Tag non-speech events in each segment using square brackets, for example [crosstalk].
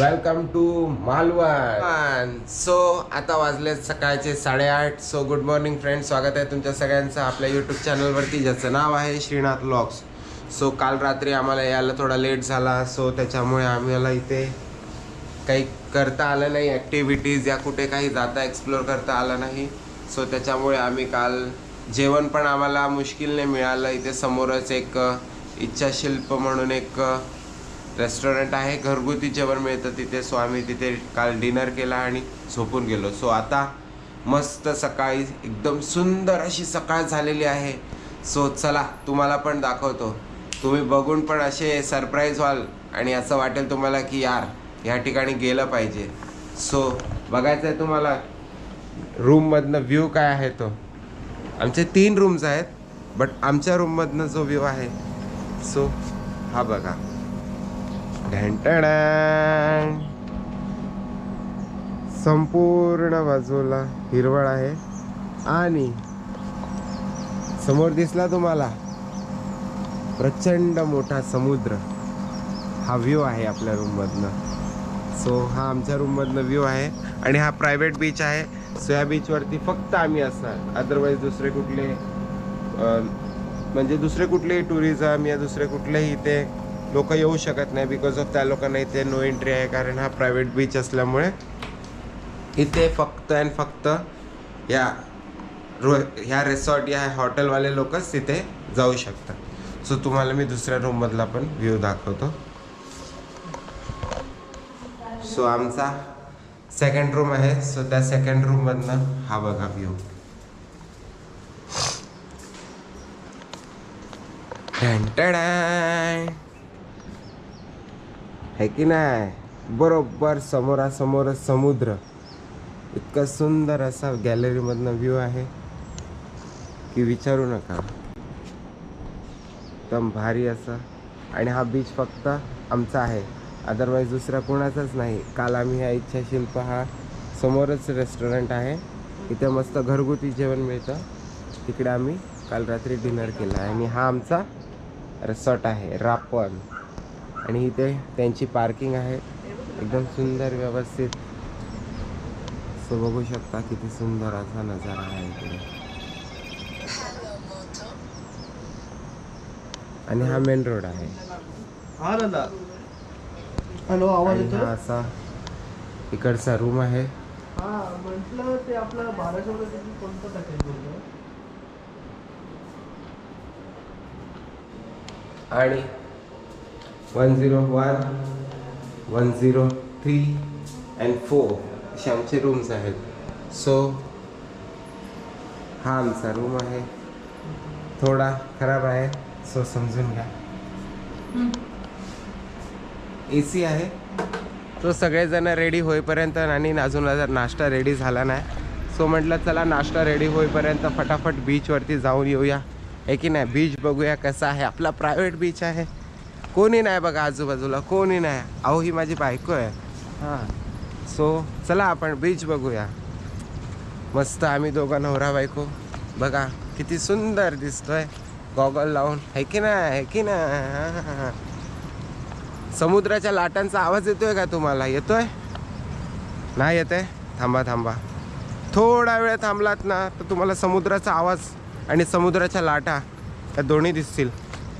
Welcome to Malvan so आता वाजले सकाळचे साडेआठ. सो गुड मॉर्निंग फ्रेंड स्वागत आहे तुमच्या सगळ्यांचं आपल्या यूट्यूब चॅनलवरती ज्याचं नाव आहे श्रीनाथ लॉक्स सो काल रात्री आम्हाला यायला थोडा लेट झाला. सो त्याच्यामुळे आम्हाला इथे काही करता आलं नाही. ॲक्टिव्हिटीज या कुठे काही जाता एक्सप्लोर करता आलं नाही. सो त्याच्यामुळे आम्ही काल जेवण पण आम्हाला मुश्किलने मिळालं. इथे समोरच एक इच्छाशिल्प म्हणून एक रेस्टॉरंट आहे घरगुती जेवण मिळतं तिथे. सो आम्ही तिथे काल डिनर केला आणि झोपून गेलो. सो आता मस्त सकाळी एकदम सुंदर अशी सकाळ झालेली आहे. सो चला तुम्हाला पण दाखवतो. तुम्ही बघून पण असे सरप्राईज व्हाल आणि असं वाटेल तुम्हाला की यार ह्या ठिकाणी गेलं पाहिजे. सो बघायचं आहे तुम्हाला रूममधनं व्ह्यू काय आहे तो. आमचे तीन रूम्स आहेत बट आमच्या रूममधनं जो व्ह्यू आहे सो हा बघा. संपूर्ण बाजूला हिरवळ आहे. आणि समोर दिसला तुम्हाला प्रचंड मोठा समुद्र. हा व्ह्यू आहे आपल्या रूममधनं सो हा आमच्या रूममधनं व्ह्यू आहे. आणि हा प्रायव्हेट बीच आहे. सो या बीचवरती फक्त आम्ही असणार. अदरवाईज दुसरे कुठले म्हणजे दुसरे कुठलेही टुरिझम या दुसरे कुठलेही इथे लोक येऊ शकत नाही बिकॉज ऑफ त्या लोकांना इथे नो एंट्री आहे. कारण हा प्रायव्हेट बीच असल्यामुळे इथे फक्त अँड फक्त या रो ह्या रिसॉर्ट या हॉटेलवाले लोकच तिथे जाऊ शकतात. सो तुम्हाला मी दुसऱ्या रूममधला पण व्ह्यू दाखवतो. सो आमचा सेकंड रूम आहे. सो त्या सेकंड रूममधनं हा बघा व्ह्यू है की नाही बरोबर समोरासमोरच समुद्र. इतका सुंदर असा गॅलरीमधनं व्ह्यू आहे की विचारू नका. एकदम भारी असं. आणि हा बीच फक्त आमचा आहे. अदरवाईज दुसरा कोणाचाच नाही. काल आम्ही हा इच्छाशिल्प हा समोरच रेस्टॉरंट आहे. इथे मस्त घरगुती जेवण मिळतं. तिकडे आम्ही काल रात्री डिनर केला. आणि हा आमचा रिसॉर्ट आहे. रापण. आणि इथे त्यांची पार्किंग आहे. एकदम सुंदर व्यवस्थित. सो बघू शकता किती सुंदर असा नजारा आहे इकडे. आणि हा मेन रोड आहे. आणि हा असा इकडचा रूम आहे. हा आणि one zero one one zero three and four असे आमचे रूम्स आहेत. सो हा आमचा रूम आहे. थोडा खराब आहे. सो समजून घ्या. ए सी आहे. तो सगळेजण रेडी होईपर्यंत आणि अजून नाश्ता रेडी झाला नाही. सो म्हटलं चला नाश्ता रेडी होईपर्यंत फटाफट बीचवरती जाऊन येऊया. हे की नाही? बीच बघूया कसा आहे. आपला प्रायव्हेट बीच आहे. कोणी नाही बघा आजूबाजूला कोणी नाही. अहो ही माझी बायको आहे. हां. सो चला आपण बीच बघूया. मस्त आम्ही दोघं नवरा बायको. बघा किती सुंदर दिसतोय. गॉगल लावून. आहे की नाही? आहे की नाही? समुद्राच्या लाटांचा आवाज येतोय का तुम्हाला? येतोय? नाही येते थांबा थांबा. थोडा वेळ थांबलात ना तर तुम्हाला समुद्राचा आवाज आणि समुद्राच्या लाटा या दोन्ही दिसतील.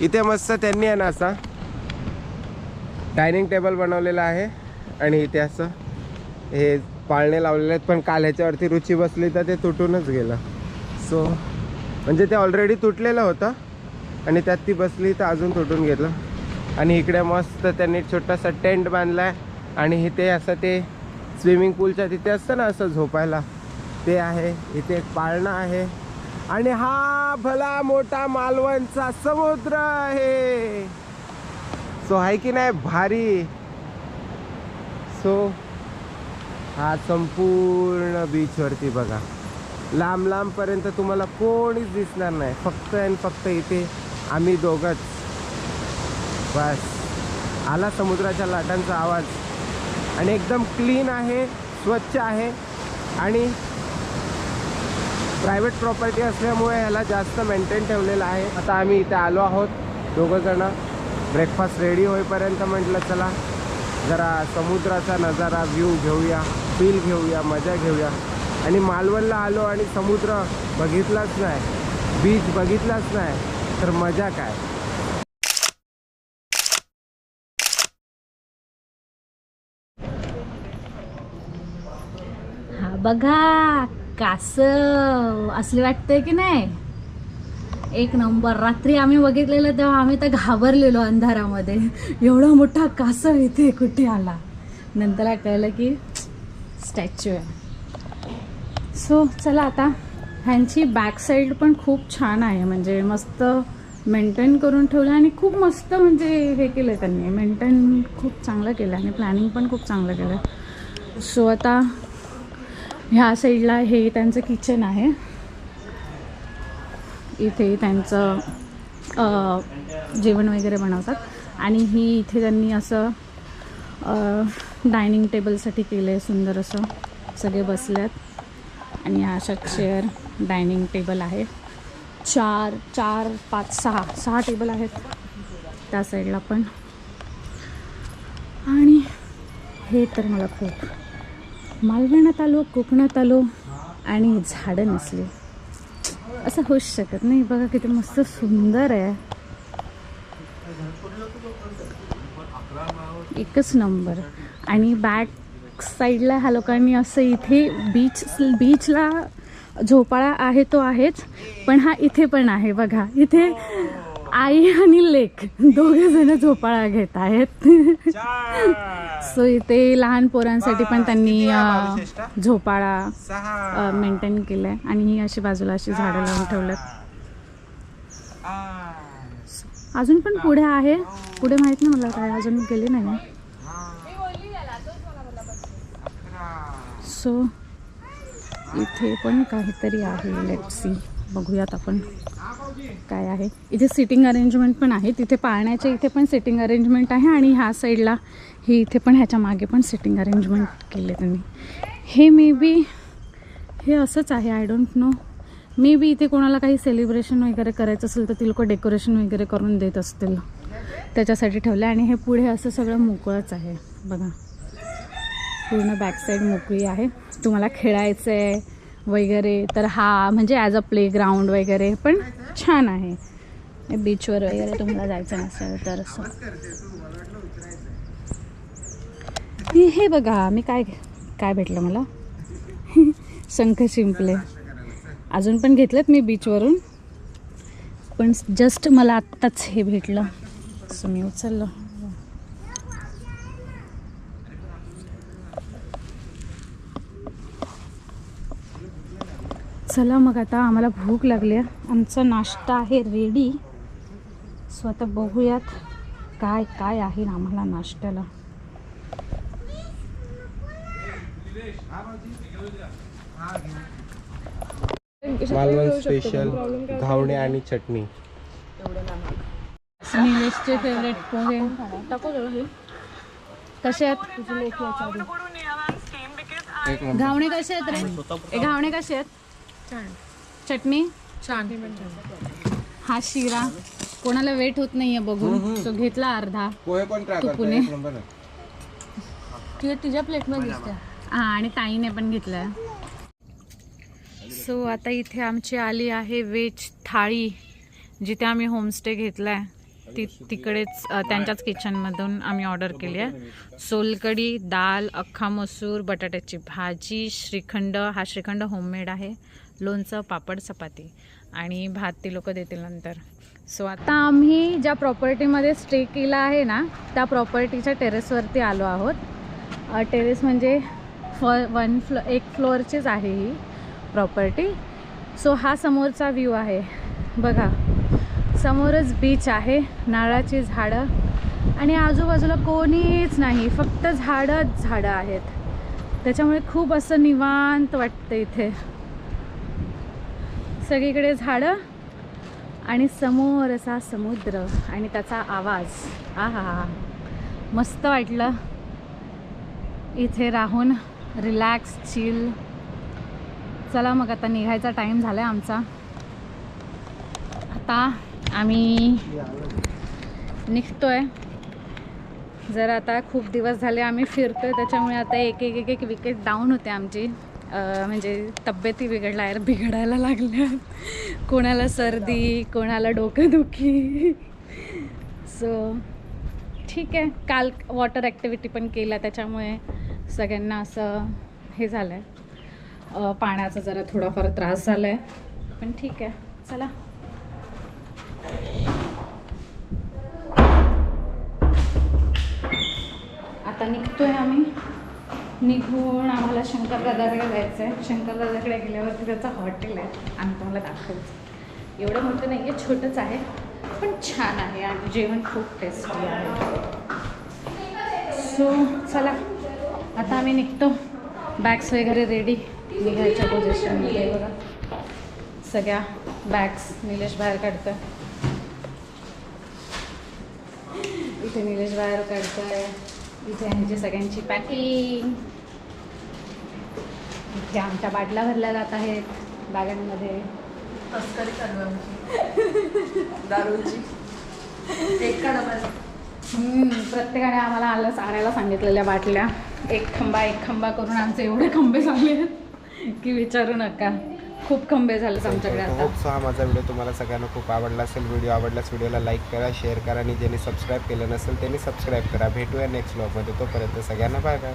इथे मस्त त्यांनी आहे ना असा डायनिंग टेबल बनवलेला आहे आणि इथे असं हे पाळणे लावलेले आहेत. पण काल ह्याच्यावरती रुची बसली तर ते तुटूनच गेलं. सो म्हणजे ते ऑलरेडी तुटलेलं होतं आणि त्यात ती बसली तर अजून तुटून गेलं. आणि इकडे मस्त त्यांनी छोटासा टेंट बांधला आहे आणि इथे असं ते स्विमिंग पूलच्या तिथे असतं ना असं झोपायला ते आहे. इथे एक पाळणा आहे. आणि हा भला मोठा मालवणचा समुद्र आहे. सो आहे की नाही? भारी। सो हा संपूर्ण बीचवरती बघा. लांब लांबपर्यंत तुम्हाला कोणीच दिसणार नाही. फक्त आणि फक्त इथे आम्ही दोघंच. बस. आला समुद्राच्या लाटांचा आवाज. आणि एकदम क्लीन आहे स्वच्छ आहे. आणि प्रायव्हेट प्रॉपर्टी असल्यामुळे ह्याला जास्त मेंटेन ठेवलेलं आहे. आता आम्ही इथे आलो आहोत दोघंजणं ब्रेकफास्ट रेडी होईपर्यंत म्हटलं चला जरा समुद्राचा नजारा व्ह्यू घेऊया फील घेऊया मजा घेऊया. आणि मालवणला आलो आणि समुद्र बघितलाच नाही बीच बघितलाच नाही तर मजा काय? हा बघा कास असले वाटतंय की नाही? एक नंबर. रात्री आम्ही बघितलेलं तेव्हा आम्ही तर घाबरलेलो अंधारामध्ये. एवढा मोठा कासव इथे कुठे आला? नंतर कळलं की स्टॅच्यू आहे. सो चला आता. ह्यांची बॅक साईड पण खूप छान आहे. म्हणजे मस्त मेंटेन करून ठेवलं आणि खूप मस्त म्हणजे हे केलं त्यांनी. मेंटेन खूप चांगलं केलं आणि प्लॅनिंग पण खूप चांगलं केलं. सो आता ह्या साईडला हे त्यांचं किचन आहे. इथे त्यांचं जेवण वगैरे बनवतात. आणि ही इथे त्यांनी असं डायनिंग टेबलसाठी केलं आहे सुंदर असं. सगळे बसल्यात. आणि अशा चेअर डायनिंग टेबल आहे. चार चार पाच सहा सहा टेबल आहेत. त्या साईडला पण. आणि हे तर मला खूप. मालवणात आलो कोकणात आलो आणि झाडं नसली. असं होऊच शकत नाही. बघा किती मस्त सुंदर आहे. एकच नंबर. आणि बॅक साईडला ह्या लोकांनी असं इथे बीच बीचला झोपाळा आहे तो आहेच पण हा इथे पण आहे बघा. इथे आई आणि लेक दोघे जण झोपाळा घेत आहेत. सो इथे लहान पोरांसाठी पण त्यांनी झोपाळा मेंटेन केलाय आणि ही अशी बाजूला अशी झाडं लावून ठेवल्यात. अजून पण पुढे आहे. पुढे माहीत नाही मला काय अजून गेली नाही सो इथे पण काहीतरी आहे लेट सी बघूयात आपण काय आहे. इथे सिटिंग अरेंजमेंट पण आहे. तिथे पाळण्याच्या इथे पण सिटिंग अरेंजमेंट आहे आणि ह्या साईडला हे इथे पण ह्याच्या मागे पण सिटिंग अरेंजमेंट केले त्यांनी. हे मे बी हे असंच आहे. I don't know maybe इथे कोणाला काही सेलिब्रेशन वगैरे करायचं असेल तर ती लोक डेकोरेशन वगैरे करून देत असतील. त्याच्यासाठी ठेवलं आणि हे पुढे असं सगळं मोकळंच आहे. बघा. पूर्ण बॅक साईड मोकळी आहे. तुम्हाला खेळायचं आहे वगैरे. तर हा म्हणजे ॲज अ प्ले ग्राउंड वगैरे. पण छान आहे. बीचवर वगैरे तुम्हाला जायचं नसेल तर असं. हे बघा मी काय काय भेटलं मला? [laughs] शंख शिंपले. अजून पण घेतलेत मी बीचवरून पण जस्ट मला आत्ताच हे भेटलं. असं मी उचललं. चला मग आता आम्हाला भूक लागली आहे. आमचा नाश्ता आहे रेडी सो आता बघूयात काय काय आहे आम्हाला नाश्त्याला. मालवण स्पेशल घावणे आणि चटणी. निलेशचे फेवरेट पोहे. हे. कसे आहेत. घावणे कसे आहेत रे? घावणे कसे आहेत? चटणी? छान. हा शिरा. कोणाला वेट होत नाहीये बघून. तो घेतला अर्धा. पोहे पण ट्राय तू करतो पुणे. एक नंबर आहे. तुझ्या तुझ्या प्लेटमध्ये दिसते हा आणि ताईने पण घेतलाय. सो आता इथे आमची आली आहे व्हेज थाळी जिथे आम्ही होमस्टे घेतलाय. ती तिकडेच अ, त्यांच्याच किचनमधून आम्ही ऑर्डर केली आहे. सोलकडी दाल अख्खा मसूर बटाट्याची भाजी श्रीखंड. हा श्रीखंड होममेड आहे. लोणचं पापड चपाती. आणि भात ती लोक देतील नंतर. सो आता आम्ही ज्या प्रॉपर्टीमध्ये स्टे केला आहे ना त्या प्रॉपर्टीच्या टेरेसवरती आलो आहोत. टेरेस म्हणजे फ वन फ्लो एक फ्लोअरचीच आहे ही प्रॉपर्टी सो हा समोरचा व्ह्यू आहे. बघा समोरच बीच आहे नारळाची झाडं. आणि आजूबाजूला कोणीच नाही फक्त झाडंच झाडं आहेत. त्याच्यामुळे खूप असं निवांत वाटतं इथे. सगळीकडे झाडं आणि समोर असा समुद्र आणि त्याचा आवाज. आहा. मस्त वाटलं. इथे राहून रिलॅक्स चिल चला मग आता निघायचा टाईम झाला आहे आमचा. आता आम्ही निघतोय. जर आता खूप दिवस झाले आम्ही फिरतोय त्याच्यामुळे आता एक एक एक एक विकेट डाऊन होते आमची. म्हणजे तब्येती बिघडल्या बिघडायला लागल्या कोणाला सर्दी कोणाला डोकंदुखी. सो ठीक आहे. काल वॉटर ॲक्टिव्हिटी पण केल्या त्याच्यामुळे सगळ्यांना असं हे झालं आहे पाण्याचा जरा थोडाफार त्रास झाला आहे पण ठीक आहे. चला. आता निघतोय आम्ही. निघून आम्हाला शंकरदादाकडे जायचं आहे शंकरदादाकडे गेल्यावरती त्याचं हॉटेल आहे. आम्ही तुम्हाला दाखवायचं एवढं मोठं नाही आहे छोटंच आहे पण छान आहे आणि जेवण खूप टेस्टी आहे. सो चला आता आम्ही निघतो. बॅग्स वगैरे रेडी निघायच्या पोझिशनमध्ये बघा. सगळ्या बॅग्स निलेश बाहेर काढतं इथे निलेश बाहेर काढतोय. इथे ह्यांची सगळ्यांची पॅकिंग इथे आमच्या बाटल्या भरल्या जात आहेत बॅगांमध्ये. तस्करी चालू आहे आमची दारूची. एक का डबा हम्म, प्रत्येकाने आम्हाला आलंच आणायला सांगितलेल्या बाटल्या. एक खंबा एक खंबा करून आमचे एवढे खंबे झाले आहेत की विचारू नका. खूप खंबे झालेत आमच्याकडे आता. होप सो हा माझा व्हिडिओ तुम्हाला सगळ्यांना खूप आवडला असेल. व्हिडिओ आवडल्यास व्हिडिओला लाईक करा शेअर करा आणि ज्यांनी सबस्क्राईब केलं नसेल त्यांनी सबस्क्राईब करा. भेटूया नेक्स्ट ब्लॉगमध्ये तोपर्यंत सगळ्यांना बाय बाय